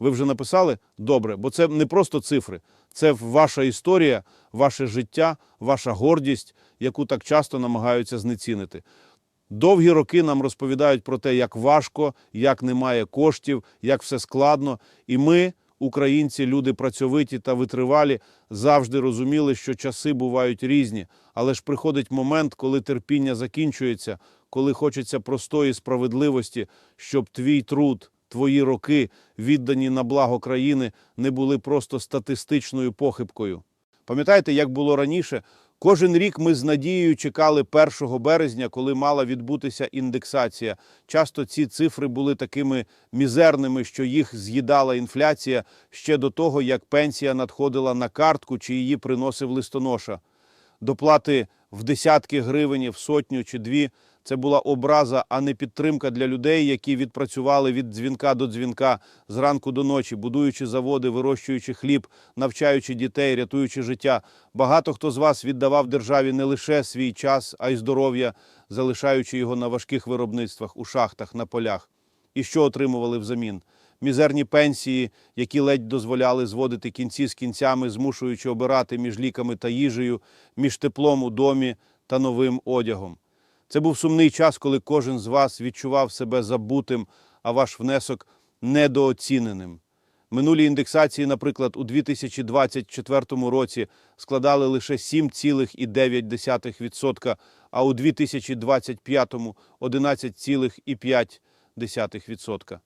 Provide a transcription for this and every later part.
Ви вже написали? Добре, бо це не просто цифри, це ваша історія, ваше життя, ваша гордість, яку так часто намагаються знецінити. Довгі роки нам розповідають про те, як важко, як немає коштів, як все складно. І ми, українці, люди працьовиті та витривалі, завжди розуміли, що часи бувають різні. Але ж приходить момент, коли терпіння закінчується, коли хочеться простої справедливості, щоб твій труд, твої роки, віддані на благо країни, не були просто статистичною похибкою. Пам'ятаєте, як було раніше? Кожен рік ми з надією чекали 1 березня, коли мала відбутися індексація. Часто ці цифри були такими мізерними, що їх з'їдала інфляція ще до того, як пенсія надходила на картку чи її приносив листоноша. Доплати в десятки гривень, в сотню чи дві це була образа, а не підтримка для людей, які відпрацювали від дзвінка до дзвінка зранку до ночі, будуючи заводи, вирощуючи хліб, навчаючи дітей, рятуючи життя. Багато хто з вас віддавав державі не лише свій час, а й здоров'я, залишаючи його на важких виробництвах, у шахтах, на полях. І що отримували взамін? Мізерні пенсії, які ледь дозволяли зводити кінці з кінцями, змушуючи обирати між ліками та їжею, між теплом у домі та новим одягом. Це був сумний час, коли кожен з вас відчував себе забутим, а ваш внесок недооціненим. Минулі індексації, наприклад, у 2024 році складали лише 7,9%, а у 2025 – 11,5%.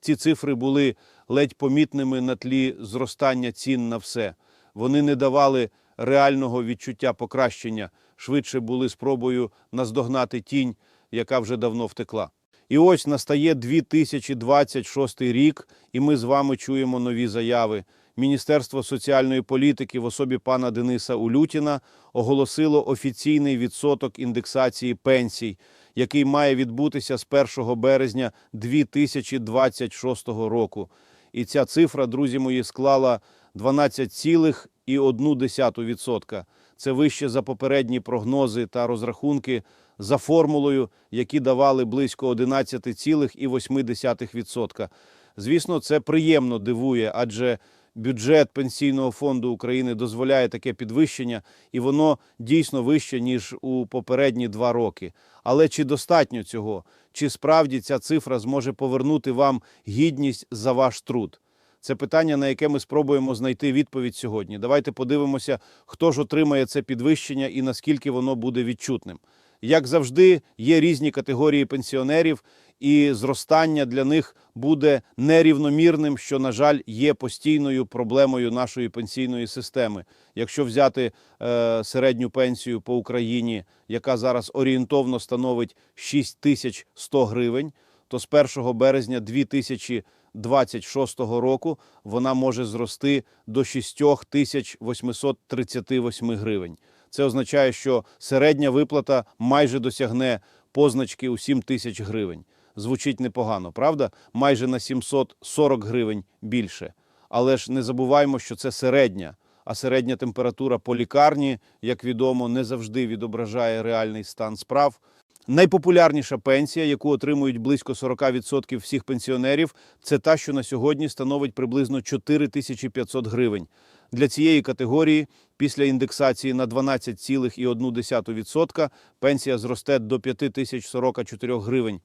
Ці цифри були ледь помітними на тлі зростання цін на все. Вони не давали реального відчуття покращення, швидше були спробою наздогнати тінь, яка вже давно втекла. І ось настає 2026 рік, і ми з вами чуємо нові заяви. Міністерство соціальної політики в особі пана Дениса Улютіна оголосило офіційний відсоток індексації пенсій, який має відбутися з 1 березня 2026 року. І ця цифра, друзі мої, склала 12,1%. Це вище за попередні прогнози та розрахунки за формулою, які давали близько 11,8%. Звісно, це приємно дивує, адже бюджет Пенсійного фонду України дозволяє таке підвищення, і воно дійсно вище, ніж у попередні два роки. Але чи достатньо цього? Чи справді ця цифра зможе повернути вам гідність за ваш труд? Це питання, на яке ми спробуємо знайти відповідь сьогодні. Давайте подивимося, хто ж отримає це підвищення і наскільки воно буде відчутним. Як завжди, є різні категорії пенсіонерів, і зростання для них буде нерівномірним, що, на жаль, є постійною проблемою нашої пенсійної системи. Якщо взяти е, середню пенсію по Україні, яка зараз орієнтовно становить 6100 гривень, то з 1 березня 2026 року вона може зрости до 6838 гривень. Це означає, що середня виплата майже досягне позначки у 7 тисяч гривень. Звучить непогано, правда? Майже на 740 гривень більше. Але ж не забуваємо, що це середня. А середня температура по лікарні, як відомо, не завжди відображає реальний стан справ. Найпопулярніша пенсія, яку отримують близько 40% всіх пенсіонерів, це та, що на сьогодні становить приблизно 4500 гривень. Для цієї категорії після індексації на 12,1% пенсія зросте до 5044 гривень.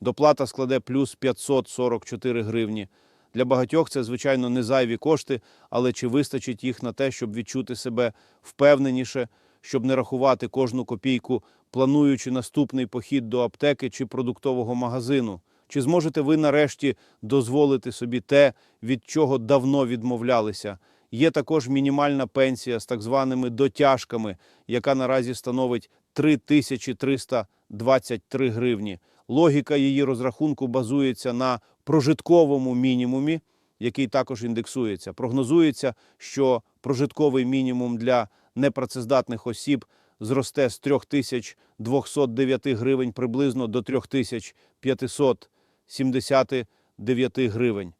Доплата складе плюс 544 гривні. Для багатьох це, звичайно, не зайві кошти, але чи вистачить їх на те, щоб відчути себе впевненіше, щоб не рахувати кожну копійку, плануючи наступний похід до аптеки чи продуктового магазину? Чи зможете ви нарешті дозволити собі те, від чого давно відмовлялися? Є також мінімальна пенсія з так званими дотяжками, яка наразі становить 3323 гривні. Логіка її розрахунку базується на прожитковому мінімумі, який також індексується. Прогнозується, що прожитковий мінімум для непрацездатних осіб зросте з 3209 гривень приблизно до 3579 гривень.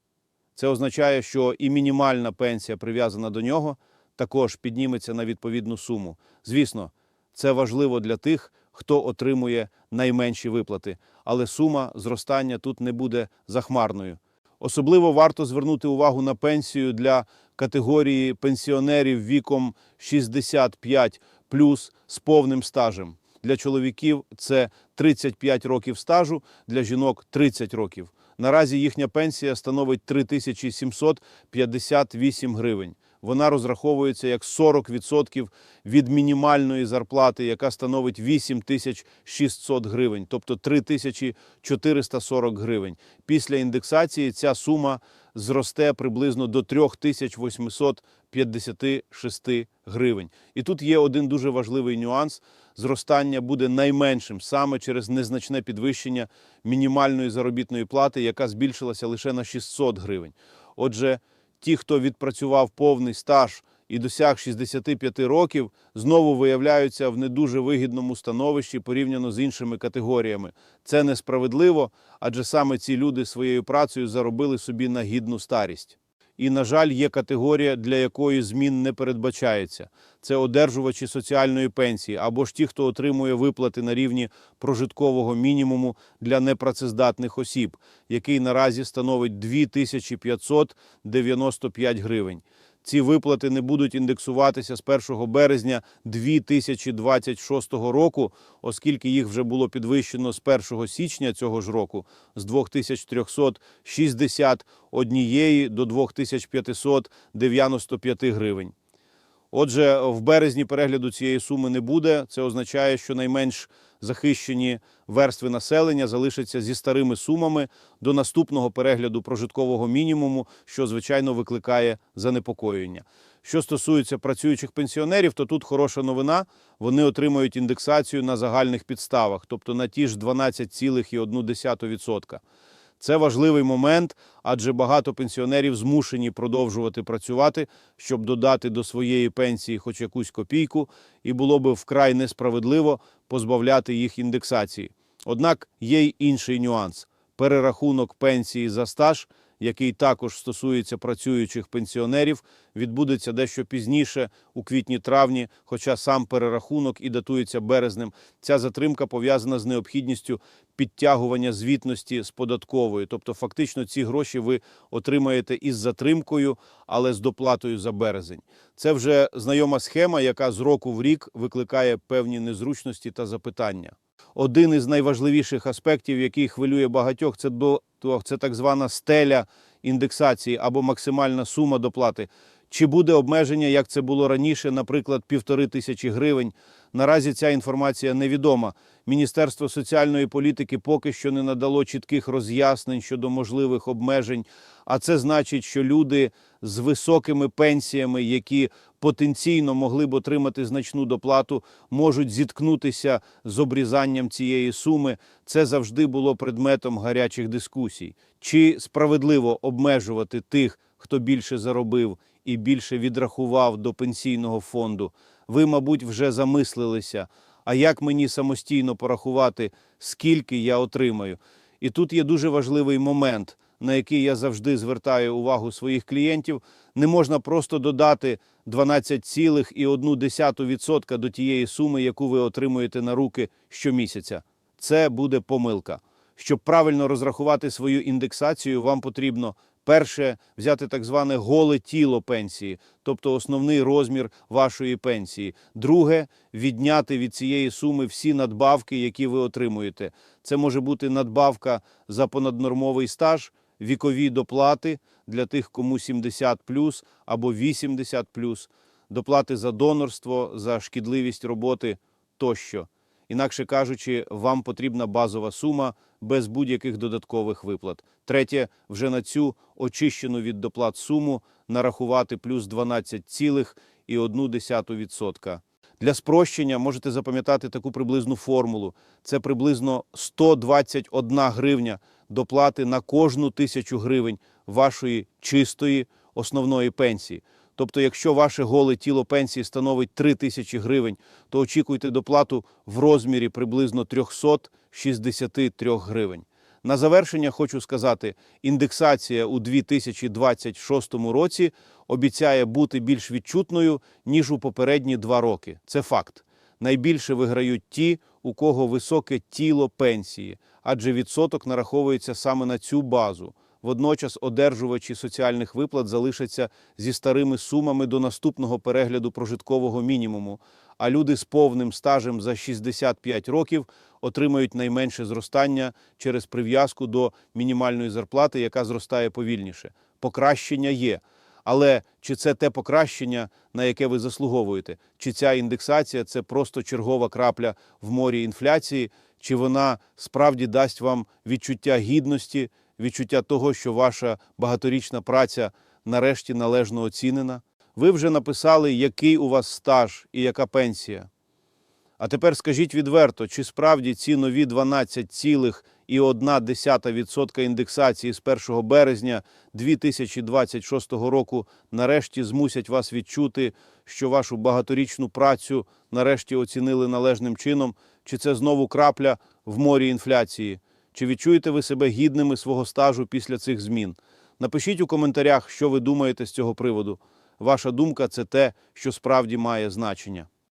Це означає, що і мінімальна пенсія, прив'язана до нього, також підніметься на відповідну суму. Звісно, це важливо для тих, хто отримує найменші виплати, але сума зростання тут не буде захмарною. Особливо варто звернути увагу на пенсію для категорії пенсіонерів віком 65 плюс з повним стажем. Для чоловіків це 35 років стажу, для жінок 30 років. Наразі їхня пенсія становить 3758 гривень. Вона розраховується як 40% від мінімальної зарплати, яка становить 8600 гривень, тобто 3440 гривень. Після індексації ця сума зросте приблизно до 3856 гривень. І тут є один дуже важливий нюанс. Зростання буде найменшим саме через незначне підвищення мінімальної заробітної плати, яка збільшилася лише на 600 гривень. Отже, ті, хто відпрацював повний стаж і досяг 65 років, знову виявляються в не дуже вигідному становищі порівняно з іншими категоріями. Це несправедливо, адже саме ці люди своєю працею заробили собі на гідну старість. І, на жаль, є категорія, для якої змін не передбачається. Це одержувачі соціальної пенсії або ж ті, хто отримує виплати на рівні прожиткового мінімуму для непрацездатних осіб, який наразі становить 2595 гривень. Ці виплати не будуть індексуватися з 1 березня 2026 року, оскільки їх вже було підвищено з 1 січня цього ж року з 2361 до 2595 гривень. Отже, в березні перегляду цієї суми не буде. Це означає, що найменш захищені верстви населення залишаться зі старими сумами до наступного перегляду прожиткового мінімуму, що звичайно викликає занепокоєння. Що стосується працюючих пенсіонерів, то тут хороша новина. Вони отримують індексацію на загальних підставах, тобто на ті ж 12,1%. Це важливий момент, адже багато пенсіонерів змушені продовжувати працювати, щоб додати до своєї пенсії хоч якусь копійку, і було би вкрай несправедливо позбавляти їх індексації. Однак є й інший нюанс перерахунок пенсії за стаж, який також стосується працюючих пенсіонерів, відбудеться дещо пізніше, у квітні-травні, хоча сам перерахунок і датується березнем. Ця затримка пов'язана з необхідністю підтягування звітності з податковою. Тобто, фактично, ці гроші ви отримаєте із затримкою, але з доплатою за березень. Це вже знайома схема, яка з року в рік викликає певні незручності та запитання. Один із найважливіших аспектів, який хвилює багатьох, це до це так звана стеля індексації або максимальна сума доплати. Чи буде обмеження, як це було раніше, наприклад, півтори тисячі гривень? Наразі ця інформація невідома. Міністерство соціальної політики поки що не надало чітких роз'яснень щодо можливих обмежень. А це значить, що люди з високими пенсіями, які потенційно могли б отримати значну доплату, можуть зіткнутися з обрізанням цієї суми. Це завжди було предметом гарячих дискусій. Чи справедливо обмежувати тих, хто більше заробив і більше відрахував до пенсійного фонду? Ви, мабуть, вже замислилися. А як мені самостійно порахувати, скільки я отримаю? І тут є дуже важливий момент, на який я завжди звертаю увагу своїх клієнтів. Не можна просто додати 12,1% до тієї суми, яку ви отримуєте на руки щомісяця. Це буде помилка. Щоб правильно розрахувати свою індексацію, вам потрібно перше взяти так зване голе тіло пенсії, тобто основний розмір вашої пенсії. Друге відняти від цієї суми всі надбавки, які ви отримуєте. Це може бути надбавка за понаднормовий стаж, вікові доплати для тих, кому 70 або 80 доплати за донорство, за шкідливість роботи тощо. Інакше кажучи, вам потрібна базова сума без будь-яких додаткових виплат. Третє, вже на цю очищену від доплат суму нарахувати плюс 12,1%. Для спрощення можете запам'ятати таку приблизну формулу. Це приблизно 121 гривня доплати на кожну тисячу гривень вашої чистої основної пенсії. Тобто, якщо ваше голе тіло пенсії становить 3 тисячі гривень, то очікуйте доплату в розмірі приблизно 363 гривень. На завершення хочу сказати, індексація у 2026 році обіцяє бути більш відчутною, ніж у попередні два роки. Це факт. Найбільше виграють ті, у кого високе тіло пенсії, адже відсоток нараховується саме на цю базу. Водночас одержувачі соціальних виплат залишаться зі старими сумами до наступного перегляду прожиткового мінімуму, а люди з повним стажем за 65 років отримають найменше зростання через прив'язку до мінімальної зарплати, яка зростає повільніше. Покращення є. Але чи це те покращення, на яке ви заслуговуєте? Чи ця індексація це просто чергова крапля в морі інфляції, чи вона справді дасть вам відчуття гідності, відчуття того, що ваша багаторічна праця нарешті належно оцінена? Ви вже написали, який у вас стаж і яка пенсія. А тепер скажіть відверто, чи справді ці нові 12,1% індексації з 1 березня 2026 року нарешті змусять вас відчути, що вашу багаторічну працю нарешті оцінили належним чином, чи це знову крапля в морі інфляції? Чи відчуєте ви себе гідними свого стажу після цих змін? Напишіть у коментарях, що ви думаєте з цього приводу. Ваша думка це те, що справді має значення.